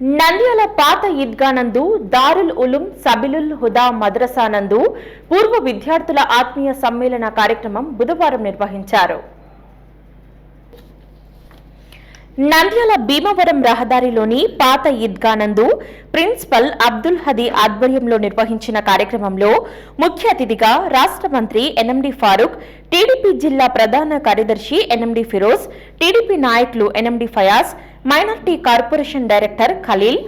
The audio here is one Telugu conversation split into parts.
నంద్యాల పాత ఈద్గానందు దారుల్ ఉలుం సబిలుల్ హుదా మద్రసానందు పూర్వ విద్యార్థుల ఆత్మీయ సమ్మేళన కార్యక్రమం బుధవారం నిర్వహించారు. నంద్యాల భీమవరం రహదారిలోని పాత ఈద్గానందు ప్రిన్సిపల్ అబ్దుల్ హదీ ఆధ్వర్యంలో నిర్వహించిన కార్యక్రమంలో ముఖ్య అతిథిగా రాష్ట్ర మంత్రి ఎన్ఎండి ఫారూక్ టీడీపీ జిల్లా ప్రధాన కార్యదర్శి ఎన్ఎండి ఫిరోజ్ టీడీపీ నాయకులు NMD Fayaz minority corporation director Khaleel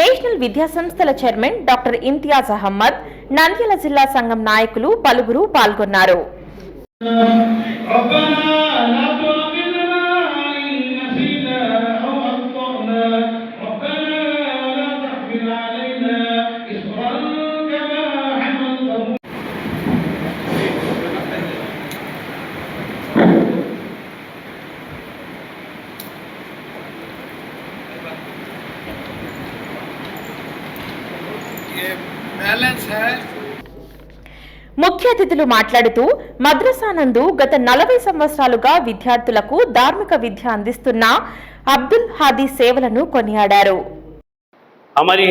national విద్యా సంస్థల చైర్మన్ డాక్టర్ ఇంతియాజ్ అహ్మద్ నంద్యాల జిల్లా సంఘం నాయకులు పలువురు పాల్గొన్నారు. ये बैलेंस है ముఖ్య అతిథులు మాట్లాడుతూ మద్రసా నందు గత నలభై సంవత్సరాలుగా విద్యార్థులకు ధార్మిక విద్య అందిస్తున్న అబ్దుల్ హాదీ సేవలను కొనియాడారు हमारी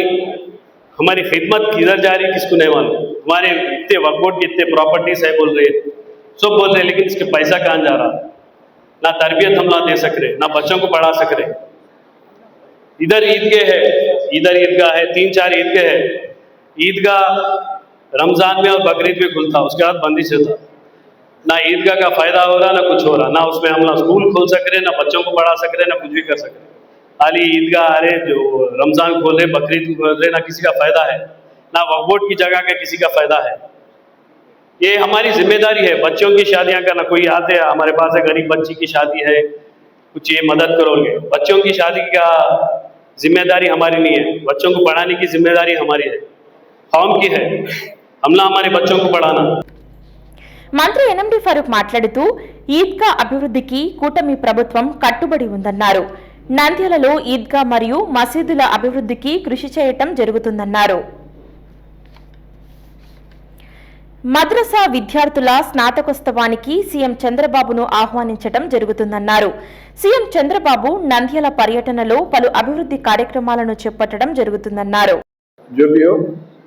हमारी खिदमत किधर जा रही किसको नहीं मालूम हमारे इतने वर्कआउट की इतने प्रॉपर्टीज है बोल रहे हैं सब बोल रहे हैं लेकिन इसके पैसा कहाँ जा रहा ना तरबियत हम ना दे सक रहे ना बच्चों को पढ़ा सक रहे इधर ईदगाह है इधर ईदगाह है तीन चार ईदगाह है ईदगाह रमज़ान में और बकरीद में खुलता उसके बाद बंदिश होता ना ईदगाह का फ़ायदा हो रहा ना कुछ हो रहा ना उसमें हम ना स्कूल खोल सक रहे ना बच्चों को पढ़ा सक रहे ना कुछ भी कर सक रहे खाली ईदगाह आ रहे जो रमज़ान खोल, बकरीद खोल, ना किसी का फ़ायदा है। ना वोट की जगह का किसी का फ़ायदा है। ये हमारी ज़िम्मेदारी है। बच्चों की शादियाँ करना कोई आते हैं हमारे पास है गरीब बच्ची की शादी है, कुछ ये मदद करोगे? बच्चों की शादी का ज़िम्मेदारी हमारी नहीं है। बच्चों को पढ़ाने की ज़िम्मेदारी हमारी है। कौम की है हमला हमारे बच्चों को पढ़ाना మంత్రి ఎన్ఎండి ఫరూక్ మాట్లాడుతూ ఈద్గా అభివృద్ధికి కూటమి ప్రభుత్వం కట్టుబడి ఉందన్నారు నంద్యాలలో ఈద్గా మరియు మసీదుల అభివృద్ధికి కృషి చేయటం జరుగుతుందన్నారు మద్రసా విద్యార్థుల స్నాతకోత్సవానికి సీఎం చంద్రబాబును ఆహ్వానించడం జరుగుతుందన్నారు సీఎం చంద్రబాబు నంద్యాల పర్యటనలో పలు అభివృద్ధి కార్యక్రమాలను చేపట్టడం జరుగుతుందన్నారు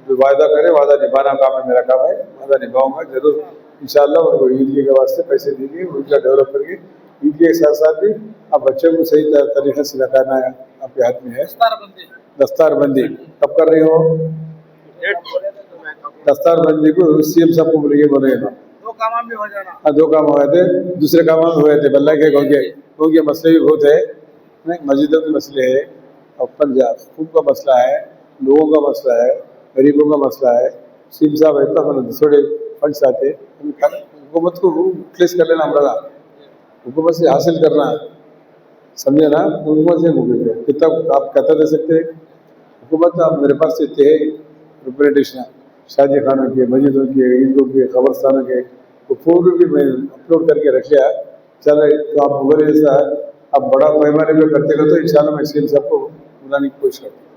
जो वायदा करे वादा निभाना काम है मेरा काम है वादा निभाऊँगा ज़रूर। इंशाल्लाह उनको ईद के वास्ते पैसे देंगे उनका डेवलप करेंगे। ईद के साथ साथ भी आप बच्चों को सही तरीके से लगाना है आपके हाथ में है। दस्तारबंदी। दस्तार बंदी कब कर रही हो? दस्तार बंदी को सीएम साहब को बोलिए बोले। दो काम भी हो जाना। हाँ, दो काम हुए थे दूसरे काम हुए थे बल्ला के क्योंकि क्योंकि मसले भी बहुत है। मस्जिदों के मसले है। और पंजाब खूब का मसला है लोगों का मसला है। गरीबों का मसला है। सीम साहब है तो अपन थोड़े फंड्स आते हुकूमत को प्लेस कर लेना लगा हुकूमत से हासिल करना। समझे ना? हुकूमत से मुझे कितना आप कहता दे सकते हैं? हुकूमत आप मेरे पास इतने है। रिप्रेजेंटेशन शादी खानों के, मस्जिदों के, ईदों के खबरस्तानों के, वो पूर्व भी मैं अपलोड करके रख लिया। चलो तो आप बोले ऐसा आप बड़ा पैमाने पे करते हो तो इंशाल्लाह मैं सीएम साहब को बुलाने की कोशिश करता हूँ।